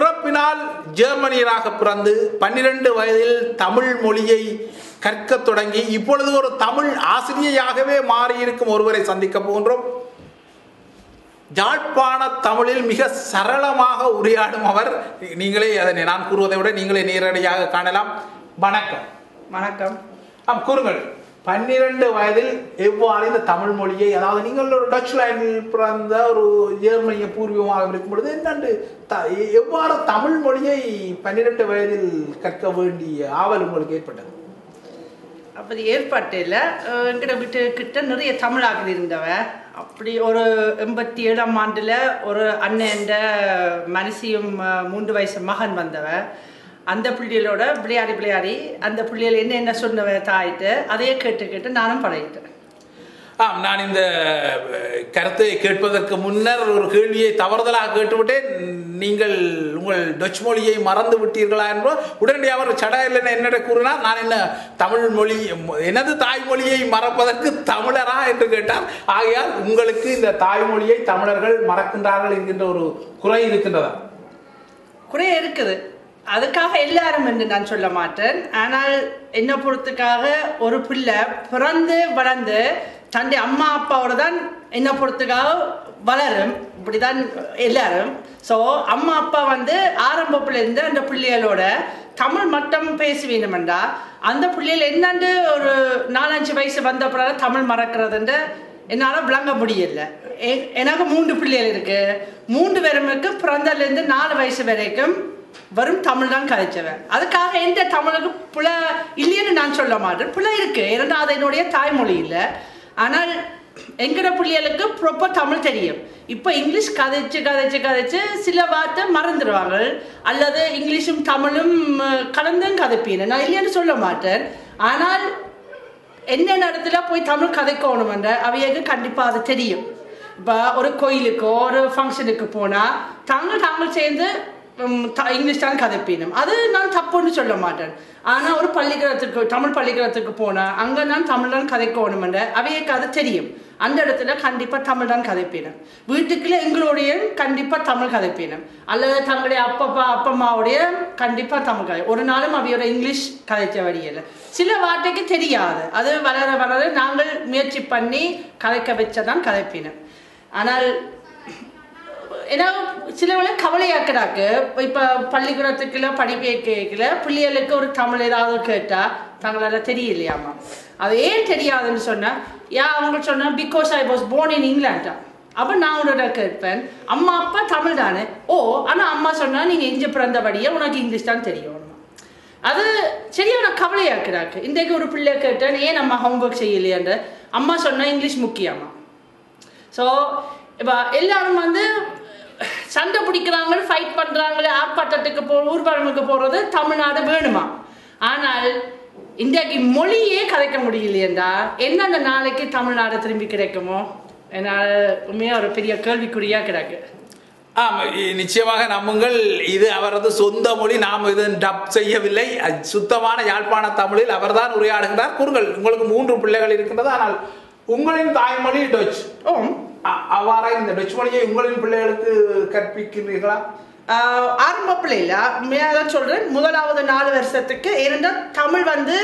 பிறப்பினால் ஜெர்மனியராக பிறந்து பன்னிரண்டு வயதில் தமிழ் மொழியை கற்கத் தொடங்கி இப்பொழுது ஒரு தமிழ் ஆசிரியையாகவே மாறியிருக்கும் ஒருவரை சந்திக்க போகின்றோம். யாழ்ப்பாண தமிழில் மிக சரளமாக உரையாடும் அவர். நீங்களே அதனை நான் கூறுவதை விட நீங்களே நேரடியாக காணலாம். வணக்கம். வணக்கம். ஆம் கூறுங்கள். பன்னிரண்டு வயதில் எவ்வாறு இந்த தமிழ் மொழியை அதாவது நீங்கள் ஒரு டச் லைனில் பிறந்த ஒரு ஜெர்மனிய பூர்வீகமாக இருக்கும் பொழுது என்னண்டு த- எவ்வாறு தமிழ் மொழியை பன்னிரெண்டு வயதில் கற்க வேண்டிய ஆவல் உங்களுக்கு ஏற்பட்டது? அப்படி ஏற்பாட்டில் எங்கிட்ட வீட்டு கிட்ட நிறைய தமிழாக்கள் இருந்தவ அப்படி ஒரு எண்பத்தி ஏழாம் ஆண்டில் ஒரு அண்ணன் மனசியும் மூன்று வயசு மகன் வந்தவன் அந்த பிள்ளைகளோட விளையாடி விளையாடி அந்த பிள்ளைகள் என்ன என்ன சொன்னவ தாயிட்டு அதையே கேட்டு கேட்டு நானும் பழகிட்டேன். ஆம் நான் இந்த கருத்தை கேட்பதற்கு முன்னர் ஒரு கேள்வியை தவறுதலாக கேட்டுவிட்டேன். நீங்கள் உங்கள் டச் மொழியை மறந்து விட்டீர்களா என்போ உடனடியாக அவர் சடையில் என்னிட கூறினார். நான் என்ன தமிழ் மொழி எனது தாய்மொழியை மறப்பதற்கு தமிழரா என்று கேட்டார். ஆகையால் உங்களுக்கு இந்த தாய்மொழியை தமிழர்கள் மறக்கின்றார்கள் என்கின்ற ஒரு குறை இருக்கின்றதா? குறைய இருக்குது. அதுக்காக எல்லாரும் என்று நான் சொல்ல மாட்டேன். ஆனால் என்ன பொறுத்துக்காக ஒரு பிள்ளை பிறந்து வளர்ந்து தன்னுடைய அம்மா அப்பாவோட தான் என்ன பொறுத்துக்காக வளரும். இப்படிதான் எல்லாரும். ஸோ அம்மா அப்பா வந்து ஆரம்பத்துல அந்த பிள்ளைகளோட தமிழ் மட்டும் பேச வேணுமெண்டா அந்த பிள்ளைகள் என்னண்டு ஒரு நாலஞ்சு வயசு வந்த பிறகு தமிழ் மறக்கிறதுன்ற என்னால் விளங்க முடியல. எனக்கு மூன்று பிள்ளைகள் இருக்கு. மூன்று பேருமுக்கு பிறந்தலேருந்து நாலு வயசு வரைக்கும் வெறும் தமிழ் தான் கதைச்சவன். அதுக்காக எந்த தமிழுக்கு புல இல்லைன்னு நான் சொல்ல மாட்டேன். புல இருக்கு. ஏன்னா அது என்னுடைய தாய்மொழி இல்லை ஆனால் எங்கட பிள்ளைகளுக்கு ப்ராப்பர் தமிழ் தெரியும். இப்போ இங்கிலீஷ் கதைச்சு கதைச்சு கதைச்சு சில வார்த்தை மறந்துடுவாங்க அல்லது இங்கிலீஷும் தமிழும் கலந்தும் கதைப்பீங்க. நான் இல்லைன்னு சொல்ல மாட்டேன். ஆனால் என்னென்ன இடத்துல போய் தமிழ் கதைக்கணுமென்ற அவையக்கு கண்டிப்பாக அது தெரியும். இப்போ ஒரு கோயிலுக்கோ ஒரு ஃபங்க்ஷனுக்கு போனால் தாங்கள் தாங்கள் சேர்ந்து இங்கிலீஷ் தான் கதைப்பினும் அது நான் தப்புன்னு சொல்ல மாட்டேன் ஆனால் ஒரு பள்ளிக்கூடத்துக்கு தமிழ் பள்ளிக்கூடத்துக்கு போனால் அங்கே நான் தமிழ் தான் கதைக்கணுமென்ற அவையக்கு கதை தெரியும் அந்த இடத்துல கண்டிப்பாக தமிழ் தான் கதைப்பினும் வீட்டுக்குள்ளே எங்களுடைய கண்டிப்பாக தமிழ் கதைப்பினும் அல்லது தங்களுடைய அப்பப்பா அப்பம்மாவுடைய கண்டிப்பாக தமிழ் கதை ஒரு நாளும் அவையோட இங்கிலீஷ் கதைச்ச வழியில் சில வார்த்தைக்கு தெரியாது அது வளர வளர நாங்கள் முயற்சி பண்ணி கதைக்க வச்சதான் கதைப்பினம் ஆனால் ஏன்னா சிலவளை கவலையாக்குறாக்கு இப்போ பள்ளிக்கூடத்துக்குள்ள படிப்பே கேட்கல பிள்ளைகளுக்கு ஒரு தமிழ் ஏதாவது கேட்டால் தங்களால் தெரியலையாமா? அது ஏன் தெரியாதுன்னு சொன்னால் யா அவங்க சொன்னால் because I was born in இங்கிலாண்டா அப்போ நான் உன்னோட கேட்பேன் அம்மா அப்பா தமிழ் தானே? ஓ ஆனால் அம்மா சொன்னால் நீங்கள் எஞ்சி பிறந்தபடியே உனக்கு இங்கிலீஷ் தான் தெரியும். அது சரியான கவலையாக்குறாக்கு இன்றைக்கு ஒரு பிள்ளை கேட்டேன் ஏன் நம்ம ஹோம்ஒர்க் செய்யலையான்ற அம்மா சொன்னால் இங்கிலீஷ் முக்கியமா? ஸோ இப்போ எல்லாரும் வந்து சண்டை பிடிக்கிறாங்க ஃபைட் பண்ணுறாங்க ஆர்ப்பாட்டத்துக்கு போ ஊர்வலமுக்கு போகிறது தமிழ்நாடு வேணுமா? ஆனால் இன்றைக்கு மொழியே கதைக்க முடியலையேண்டா என்ன அந்த நாளைக்கு தமிழ்நாடு திரும்பி கிடைக்குமோ? என்னால் உண்மையாக ஒரு பெரிய கேள்விக்குறியாக கிடக்கு. ஆம் இ- நிச்சயமாக நம்புங்கள் இது அவரது சொந்த மொழி நாம் இது டப் செய்யவில்லை. அது சுத்தமான யாழ்ப்பாண தமிழில் அவர்தான் உரையாடுகிறார். கூறுங்கள் உங்களுக்கு மூன்று பிள்ளைகள் இருக்கின்றது ஆனால் உங்களின் தாய்மொழி டச். அவ்வாறாக இந்த டச் மொழியை உங்களின் பிள்ளைகளுக்கு கற்பிக்கிறீர்களா? ஆரம்ப பிள்ளையில உண்மையாக சொல்றேன் முதலாவது நாலு வருஷத்துக்கு ஏனென்றால் தமிழ் வந்து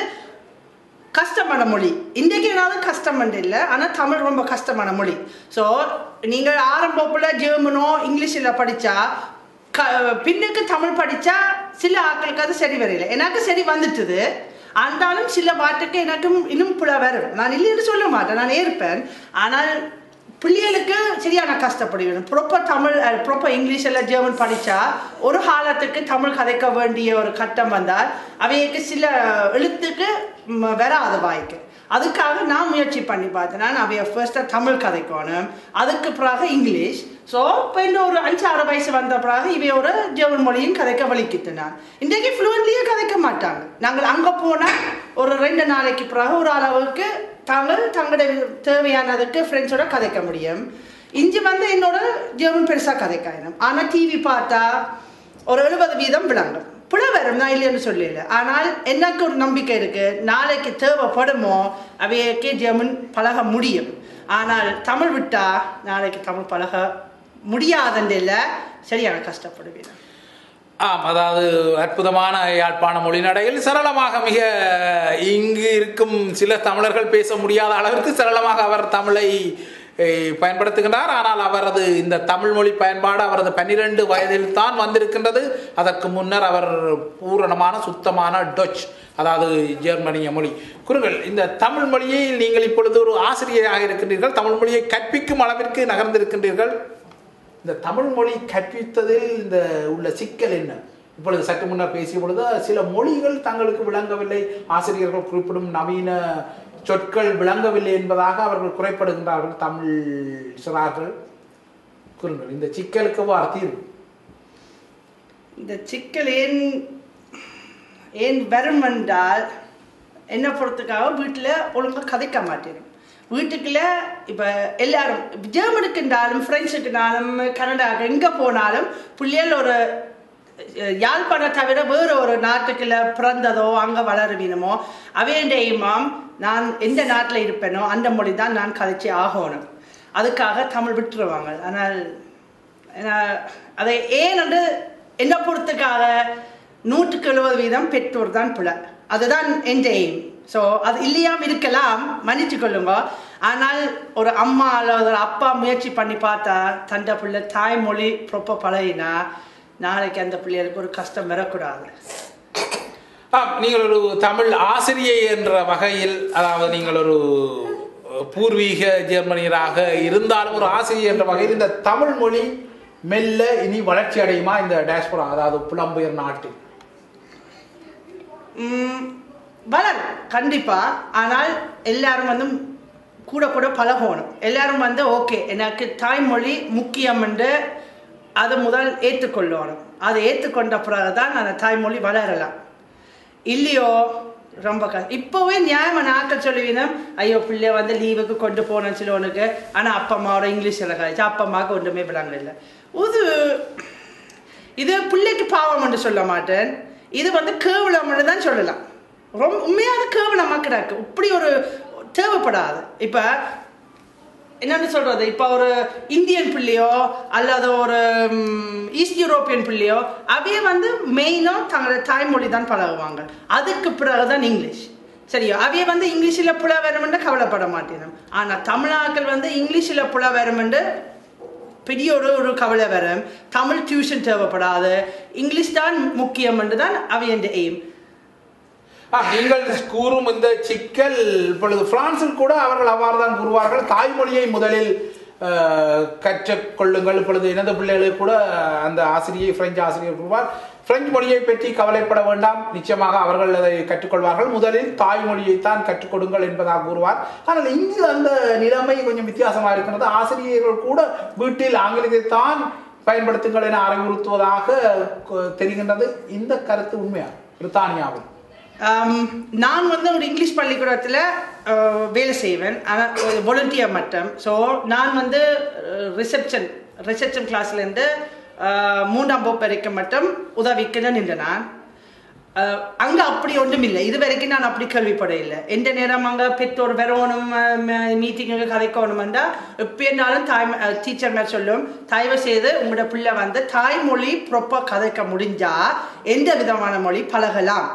கஷ்டமான மொழி. இன்றைக்கு என்னாலும் கஷ்டம் இல்லை ஆனால் தமிழ் ரொம்ப கஷ்டமான மொழி. ஸோ நீங்கள் ஆரம்பப்பில் ஜெர்மனோ இங்கிலீஷில் படித்தா க பின்னுக்கு தமிழ் படித்தா சில ஆட்களுக்கு அது சரி வரையில. எனக்கு சரி வந்துட்டுது. ஆனாலும் சில வார்த்தைக்கு எனக்கும் இன்னும் புல வரும் நான் இல்லைன்னு சொல்ல மாட்டேன் நான் ஏற்பேன். ஆனால் பிள்ளைகளுக்கு சரியான கஷ்டப்படுவேன். ப்ராப்பர் தமிழ் ப்ராப்பர் இங்கிலீஷ் இல்லை ஜெர்மன் படித்தா ஒரு காலத்துக்கு தமிழ் கதைக்க வேண்டிய ஒரு கட்டம் வந்தால் அவைக்கு சில எழுத்துக்கு வராது வாய்க்கு. அதுக்காக நான் முயற்சி பண்ணி பார்த்தேன். நான் அவைய ஃபர்ஸ்ட்டாக தமிழ் கதைக்கணும். அதுக்கு பிறகு இங்கிலீஷ் ஸோ இப்போ இன்னும் ஒரு அஞ்சு ஆறு வயசு வந்த பிறகு இவையோட ஜெர்மன் மொழியும் கதைக்க வலிக்கிட்டு நான். இன்றைக்கு ஃப்ளூவன்ட்லியே கதைக்க மாட்டாங்க. நாங்கள் அங்கே போனால் ஒரு ரெண்டு நாளைக்கு பிறகு ஒரு அளவுக்கு தமிழ் தங்களுடைய தேவையானதுக்கு ஃப்ரெண்ட்ஸோட கதைக்க முடியும். இஞ்சி வந்து என்னோட ஜெர்மன் பெருசாக கதைக்காயினும் ஆனால் டிவி பார்த்தா ஒரு எழுபது வீதம் விளங்கும். புல வரும் நான் இல்லைன்னு சொல்லல. ஆனால் எனக்கு ஒரு நம்பிக்கை இருக்குது நாளைக்கு தேவைப்படுமோ அவையக்கே ஜெர்மன் பழக முடியும். ஆனால் தமிழ் விட்டால் நாளைக்கு தமிழ் பழக முடியாதுன்னு இல்லை சரியான கஷ்டப்படுவேன் ஆம் அதாவது அற்புதமான யாழ்ப்பாண மொழிநடையில் சரளமாக மிக இங்கு இருக்கும் சில தமிழர்கள் பேச முடியாத அளவிற்கு சரளமாக அவர் தமிழை பயன்படுத்துகின்றார். ஆனால் அவரது இந்த தமிழ் மொழி பயன்பாடு அவரது பன்னிரண்டு வயதில் தான் வந்திருக்கின்றது. அதற்கு முன்னர் அவர் பூரணமான சுத்தமான டச் அதாவது ஜெர்மனிய மொழி. குருங்கள் இந்த தமிழ் மொழியை நீங்கள் இப்பொழுது ஒரு ஆசிரியராக இருக்கின்றீர்கள். தமிழ் மொழியை கற்பிக்கும் அளவிற்கு நகர்ந்திருக்கின்றீர்கள். இந்த தமிழ் மொழி கற்பித்ததில் இந்த உள்ள சிக்கல் என்ன? இப்பொழுது சற்று முன்னர் பேசிய பொழுது சில மொழிகள் தங்களுக்கு விளங்கவில்லை. ஆசிரியர்கள் குறிப்பிடும் நவீன சொற்கள் விளங்கவில்லை என்பதாக அவர்கள் குறைப்படுகின்றார்கள். தமிழ் சிறார்கள் கூறுங்கள். இந்த சிக்கலுக்கு எவ்வாறு தீர்வு? இந்த சிக்கல் ஏன் ஏன் வரும் என்றால் என்ன பொறுத்துக்காக வீட்டில் ஒழுங்காக கதைக்க மாட்டேன். வீட்டுக்குள்ள இப்போ எல்லாரும் ஜெர்மனுக்குண்டாலும் ஃப்ரெண்ட்ஸுக்குனாலும் கனடா எங்கே போனாலும் பிள்ளைகள் ஒரு யாழ்ப்பாண தவிர வேறு ஒரு நாட்டுக்குள்ள பிறந்ததோ அங்கே வளருவீனமோ அவேண்டையுமாம் நான் எந்த நாட்டில் இருப்பேனோ அந்த மொழி தான் நான் கதைச்சி ஆகணும். அதுக்காக தமிழ் விட்டுருவாங்க. ஆனால் அதை ஏன் என்ன பொறுத்துக்காக நூற்றுக்கு எழுபது வீதம் பெற்றோர் தான் பிழை. அதுதான் என் எய்ம் ஸோ அது இல்லையாம இருக்கலாம் மன்னிச்சு கொள்ளுங்க. ஆனால் ஒரு அம்மா அல்லது ஒரு அப்பா முயற்சி பண்ணி பார்த்தா தண்டை பிள்ளை தாய்மொழி ப்ரொப்ப பழகினா நாளைக்கு அந்த பிள்ளைகளுக்கு ஒரு கஷ்டம் வரக்கூடாது. நீங்கள் ஒரு தமிழ் ஆசிரியை என்ற வகையில் அதாவது நீங்கள் ஒரு பூர்வீக ஜெர்மனியராக இருந்தாலும் ஒரு ஆசிரியர் என்ற வகையில் இந்த தமிழ் மொழி மெல்ல இனி வளர்ச்சி அடையுமா இந்த டேஸ்போரா அதாவது புலம்பெயர் நாட்டில் வளரும். கண்டிப்பாக ஆனால் எல்லாரும் வந்து கூட கூட பழகணும். எல்லாரும் வந்து ஓகே எனக்கு தாய்மொழி முக்கியம் என்று அதை முதல் ஏற்றுக்கொள்ளணும். அதை ஏற்றுக்கொண்ட பிறகு தான் அந்த தாய்மொழி வளரலாம். இல்லையோ? ரொம்ப கஷ்டம் இப்போவே நியாயமா நாட்கள் சொல்லுவீங்க ஐயோ பிள்ளை வந்து லீவுக்கு கொண்டு போனேன்னு சிலவனுக்கு ஆனால் அப்பா அம்மாவோட இங்கிலீஷ் கழிச்சு அப்பா அம்மாவுக்கு ஒன்றுமே விளங்க இல்லை இது இது பிள்ளைக்கு பாவம் என்று சொல்ல மாட்டேன். இது வந்து கேவலம்னு தான் சொல்லலாம். ரொம்ப உண்மையான கேவலமாக கிடக்கு. இப்படி ஒரு தேவைப்படாது. இப்போ என்னன்னு சொல்றது? இப்போ ஒரு இந்தியன் பிள்ளையோ அல்லது ஒரு ஈஸ்ட் யூரோப்பியன் பிள்ளையோ அவையே வந்து மெயினாக தங்களோட தாய்மொழி தான் பழகுவாங்க. அதுக்கு பிறகுதான் இங்கிலீஷ். சரியா? அவைய வந்து இங்கிலீஷில் புல வருமென்று கவலைப்பட மாட்டேன் ஆனால் தமிழாக்கள் வந்து இங்கிலீஷில் புல வருமென்று பெரிய ஒரு ஒரு கவலை வரும். தமிழ் டியூஷன் தேவைப்படாது. இங்கிலீஷ் தான் முக்கியம் என்று தான் அவையண்ட எய்ம். நீங்கள் கூறும் இந்த சிக்கல் இப்பொழுது பிரான்சில் கூட அவர்கள் அவ்வாறு தான் கூறுவார்கள். தாய்மொழியை முதலில் கற்றுக்கொள்ளுங்கள். இப்பொழுது எனது பிள்ளைகளுக்கு கூட அந்த ஆசிரியை பிரெஞ்சு ஆசிரியர் கூறுவார். பிரெஞ்சு மொழியை பற்றி கவலைப்பட வேண்டாம். நிச்சயமாக அவர்கள் அதை கற்றுக்கொள்வார்கள். முதலில் தாய்மொழியை தான் கற்றுக்கொடுங்கள் என்பதாக கூறுவார். ஆனால் இங்கு அந்த நிலைமை கொஞ்சம் வித்தியாசமாக இருக்கிறது. ஆசிரியர்கள் கூட வீட்டில் ஆங்கிலத்தை தான் பயன்படுத்துங்கள் என அறிவுறுத்துவதாக தெரிகின்றது. இந்த கருத்து உண்மையா? பிரித்தானியாவில். நான் வந்து ஒரு இங்கிலீஷ் பள்ளிக்கூடத்தில் வேலை செய்வேன். ஆனால் வொலண்டியர் மட்டும். ஸோ நான் வந்து ரிசப்ஷன் ரிசப்ஷன் கிளாஸ்லேருந்து மூன்றாம் வகுப்பு வரைக்கும் மட்டும் உதவிக்கு நின்று நான். அங்கே அப்படி ஒன்றும் இல்லை. இது வரைக்கும் நான் அப்படி கேள்விப்பட இல்லை எந்த நேரம் அங்கே பெற்றோர் வரணும் மீட்டிங்கு கதைக்கணும்னா எப்போ இருந்தாலும் தாய் டீச்சர் மேல் சொல்லும் தயவு செய்து உங்களோட பிள்ளை வந்து தாய்மொழி ப்ரொப்பாக கதைக்க முடிஞ்சால் எந்த விதமான மொழி பழகலாம்?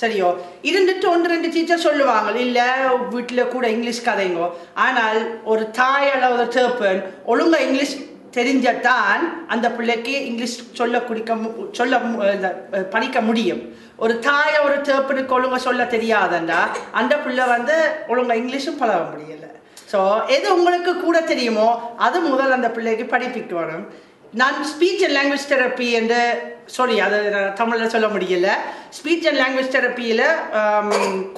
சரியோ? இருந்துட்டு ஒன்று ரெண்டு டீச்சர் சொல்லுவாங்க இல்லை வீட்டில் கூட இங்கிலீஷ் கதைங்கோ. ஆனால் ஒரு தாய் அளவு தேப்பன் ஒழுங்கா இங்கிலீஷ் தெரிஞ்சத்தான் அந்த பிள்ளைக்கு இங்கிலீஷ் சொல்ல குடிக்க மு- சொல்ல மு- இந்த, படிக்க முடியும். ஒரு தாய ஒரு தேப்பனுக்கு ஒழுங்காக சொல்ல தெரியாதண்டா அந்த பிள்ளை வந்து ஒழுங்காக இங்கிலீஷும் பழக முடியல. ஸோ எது உங்களுக்கு கூட தெரியுமோ அது முதல் அந்த பிள்ளைக்கு படிப்பிக்கணும் நான் ஸ்பீச் அண்ட் லாங்குவேஜ் தெரப்பி என்று சாரி அதை நான் தமிழில் சொல்ல முடியல. ஸ்பீச் அண்ட் லாங்குவேஜ் தெரப்பியில்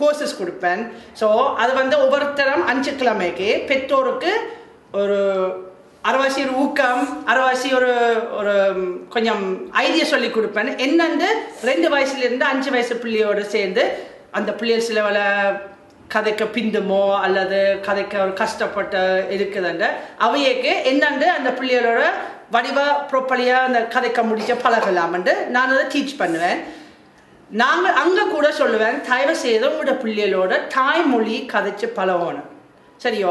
கோர்சஸ் கொடுப்பேன். ஸோ அது வந்து ஒவ்வொருத்தரும் அஞ்சு கிழமைக்கு பெற்றோருக்கு ஒரு அரவாசி ஒரு ஊக்கம் அரவாசி ஒரு ஒரு கொஞ்சம் ஐடியா சொல்லி கொடுப்பேன். என்னந்து ரெண்டு வயசுலேருந்து அஞ்சு வயசு பிள்ளையோடு சேர்ந்து அந்த பிள்ளைகள் சில வேலை கதைக்க பிந்துமோ அல்லது கதைக்க ஒரு கஷ்டப்பட்டு இருக்குதுன்ற அவையக்கு என்னந்து அந்த பிள்ளைகளோட வடிவா ப்ராப்பர்லியாக அந்த கதைக்க முடிச்ச பழகலாம்ண்டு நான் அதை டீச் பண்ணுவேன். நாங்கள் அங்கே கூட சொல்லுவேன் தயவு செய்து உங்களோட பிள்ளைகளோட தாய்மொழி கதைச்சு பழகணும். சரியோ?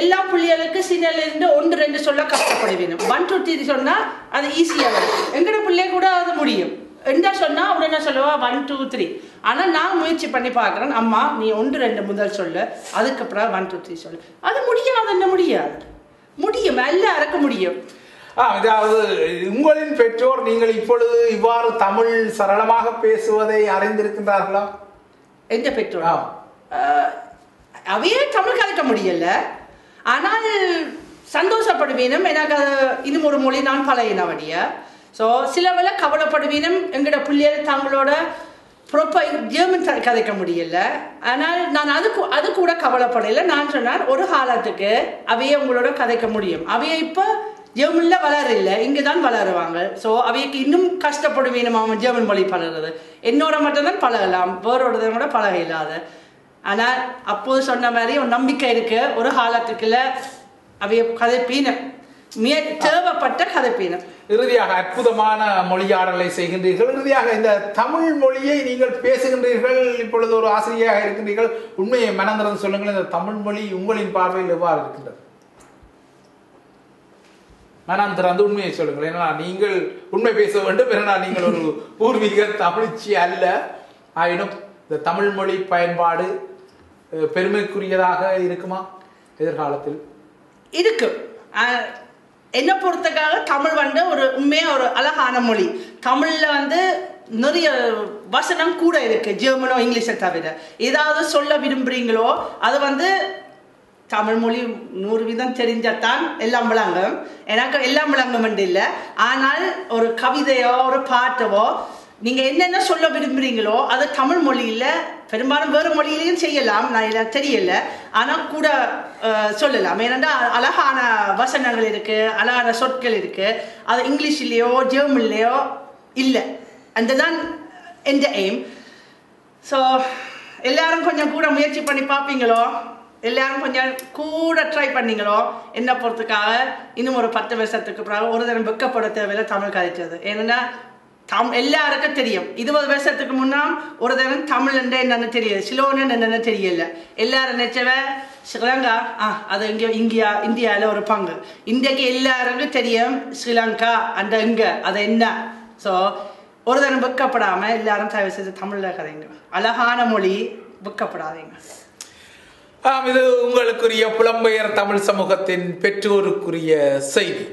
எல்லா பிள்ளைகளுக்கும் சின்னலேருந்து ஒன்று ரெண்டு சொல்ல கஷ்டப்பட வேணும். ஒன் டூ த்ரீ சொன்னால் அது ஈஸியாக வரும். எங்களோட பிள்ளை கூட அது முடியும். என்ன சொன்னால் உடனே சொல்லுவா ஒன் டூ த்ரீ ஆனால் நான் முயற்சி பண்ணி பார்க்குறேன் அம்மா நீ ஒன்று ரெண்டு முதல் சொல்லு. அதுக்கப்புறம் ஒன் டூ த்ரீ சொல்லு. அது முடியாது என்ன முடியாது? முடியும் எல்லாருக்கும் முடியும். அதாவது உங்களின் பெற்றோர் நீங்கள் இப்பொழுது இவ்வாறு தமிழ் சரளமாக பேசுவதை அறிந்திருக்கின்றார்களா? எந்த பெற்றோர்? அவையே தமிழ் கலைக்க முடியல ஆனால் சந்தோஷப்படுவீனும் எனக்கு இன்னும் ஒரு மொழி நான் பழகினவடிய ஸோ சில வேளை கவலைப்படுவீனும் எங்களோட பிள்ளைகள் தங்களோட ப்ராப்பர் ஜெர்மன் கதைக்க முடியல ஆனால் நான் அது கூ- அது கூட கவலைப்படல. நான் சொன்னேன் ஒரு காலத்துக்கு அவையே உங்களோட கதைக்க முடியும் அவைய இப்போ ஜெர்மனில் வளர இல்லை இங்கே தான் வளருவாங்க. ஸோ அவைக்கு இன்னும் கஷ்டப்படுவீனும் ஜெர்மன் மொழி பழகிறது. என்னோட மட்டும்தான் பழகலாம் வேறோட கூட பழக இல்லாத. ஆனால் அப்போது சொன்ன மாதிரி ஒரு நம்பிக்கை இருக்கு. ஒரு காலத்துக்குள்ள அவைய கதைப்பீன மிக தேவைப்பட்ட கதைப்பீனம். இறுதியாக அற்புதமான மொழியாடலை செய்கின்றீர்கள். இறுதியாக இந்த தமிழ் மொழியை நீங்கள் பேசுகின்றீர்கள். இப்பொழுது ஒரு ஆசிரியராக இருக்கின்றீர்கள். உண்மையை மனந்திறந்து சொல்லுங்கள். இந்த தமிழ் மொழி உங்களின் பார்வையில் எவ்வாறு இருக்கின்றது? மனம் திறந்து உண்மையை சொல்லுங்கள். ஏன்னா நீங்கள் உண்மை பேச வேண்டும் ஏன்னா நீங்கள் ஒரு பூர்வீக தமிழ்ச்சி அல்ல. ஆயினும் இந்த தமிழ் மொழி பயன்பாடு பெருமைக்குரியதாக இருக்குமா? எதிர்காலத்தில். இருக்கு. என்னை பொறுத்தக்காக தமிழ் வந்து ஒரு உண்மையாக ஒரு அழகான மொழி. தமிழில் வந்து நிறைய வசனம் கூட இருக்கு ஜெர்மனோ இங்கிலீஷை தவிர. ஏதாவது சொல்ல விரும்புறீங்களோ அது வந்து தமிழ் மொழி நூறு விதம் தெரிஞ்சத்தான் எல்லாம் விளங்கும். எனக்கு எல்லாம் விளங்கும் என்று இல்லை. ஆனால் ஒரு கவிதையோ ஒரு பாட்டவோ நீங்க என்னென்ன சொல்ல விரும்புறீங்களோ அது தமிழ் மொழியில பெரும்பாலும் வேறு மொழியிலையும் செய்யலாம். நான் எனக்கு தெரியல. ஆனா கூட சொல்லலாம். ஏனென்றா அழகான வசனங்கள் இருக்கு அழகான சொற்கள் இருக்கு. அது இங்கிலீஷ்லயோ ஜெர்மன்லயோ இல்லை. அந்த தான் எந்த எய்ம் ஸோ எல்லாரும் கொஞ்சம் கூட முயற்சி பண்ணி பார்ப்பீங்களோ? எல்லாரும் கொஞ்சம் கூட ட்ரை பண்ணீங்களோ? என்ன பொறுத்துக்காக? இன்னும் ஒரு பத்து வருஷத்துக்கு பிறகு ஒரு தரம் வெக்கப்பட தேவையில்லை தமிழ் கதைச்சது. ஏன்னா தம் எல்லாருக்கும் தெரியும். இருபது வருஷத்துக்கு முன்னால் ஒரு தரம் தமிழ் என்ற என்னன்னு தெரியாது சிலோன்னு என்னன்னு தெரியல. எல்லாரும் நினைச்சவ ஸ்ரீலங்கா? ஆ அது இங்கே இந்தியா இந்தியாவில் ஒரு பங்கு. இந்தியாக்கு எல்லாருக்கும் தெரியும் ஸ்ரீலங்கா அந்த இங்கே அது என்ன? ஸோ ஒரு தரம் வெக்கப்படாமல் எல்லாரும் தயவு செய்து தமிழில் கதைங்க. அழகான மொழி வெக்கப்படாதீங்க ஆம் இது உங்களுக்குரிய புலம்பெயர் தமிழ் சமூகத்தின் பெற்றோருக்குரிய செய்தி.